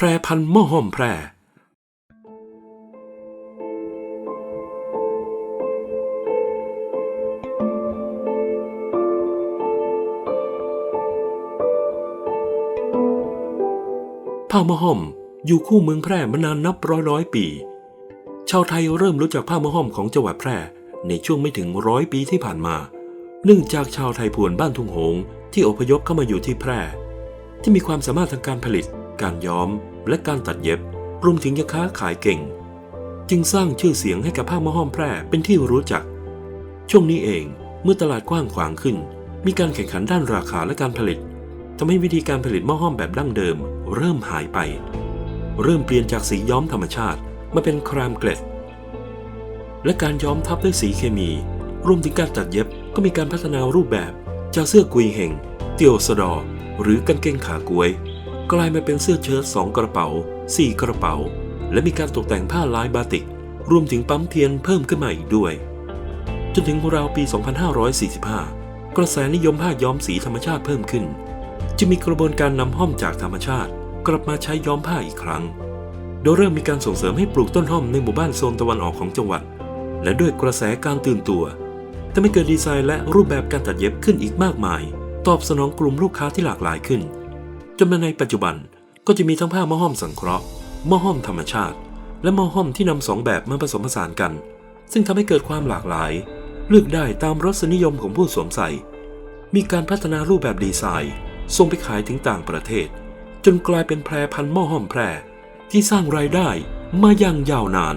แพรพันหม้อห้อมแพรผ้ามห้อมอยู่คู่เมืองแพร่มานานนับร้อยร้อยปี ชาวไทยเริ่มรู้จักผ้ามห้อมของจังหวัดแพร่ในช่วงไม่ถึงร้อยปีที่ผ่านมา เนื่องจากชาวไทยพวนบ้านทุ่งหง ที่อพยพเข้ามาอยู่ที่แพร่ ที่มีความสามารถทางการผลิต การย้อมและการตัดเย็บรวมถึงยังค้าขายเก่ง จึงสร้างชื่อเสียงให้กับผ้าม้อห้อมแพร่เป็นที่รู้จัก ช่วงนี้เองเมื่อตลาดกว้างขวางขึ้น มีการแข่งขันด้านราคาและการผลิตทำให้วิธีการผลิตหม้อห้อมแบบดั้งเดิม เริ่มหายไป เริ่มเปลี่ยนจากสีย้อมธรรมชาติมาเป็นครามเกล็ด และการย้อมทับด้วยสีเคมี รวมถึงการตัดเย็บก็มีการพัฒนารูปแบบจากเสื้อกุยเฮงเตียวสะดอ หรือกางเกงขากวย กลายมาเป็นเสื้อเชิ้ตสองกระเป๋าสี่กระเป๋า และมีการตกแต่งผ้าลายบาติก รวมถึงปั๊มเทียนเพิ่มขึ้นมาอีกด้วย จนถึงราวปี 2545 กระแสนิยมผ้าย้อมสีธรรมชาติเพิ่มขึ้น จะมีกระบวนการนำห้อมจากธรรมชาติ กลับมาใช้ย้อมผ้าอีกครั้ง โดยเริ่มมีการส่งเสริมให้ปลูกต้นห้อมในหมู่บ้านโซนตะวันออกของจังหวัด และด้วยกระแสการตื่นตัวทำให้เกิดดีไซน์และรูปแบบการตัดเย็บขึ้นอีกมากมาย ตอบสนองกลุ่มลูกค้าที่หลากหลายขึ้น จนมาในปัจจุบันก็จะมีทั้งผ้าหม้อห้อมสังเคราะห์หม้อห้อมธรรมชาติ และหม้อห้อมที่นำสองแบบมาผสมผสานกัน ซึ่งทำให้เกิดความหลากหลาย เลือกได้ตามรสนิยมของผู้สวมใส่ มีการพัฒนารูปแบบดีไซน์ส่งไปขายถึงต่างประเทศ จนกลายเป็นแพรพันหม้อห้อมแพรที่สร้างรายได้มาอย่างยาวนาน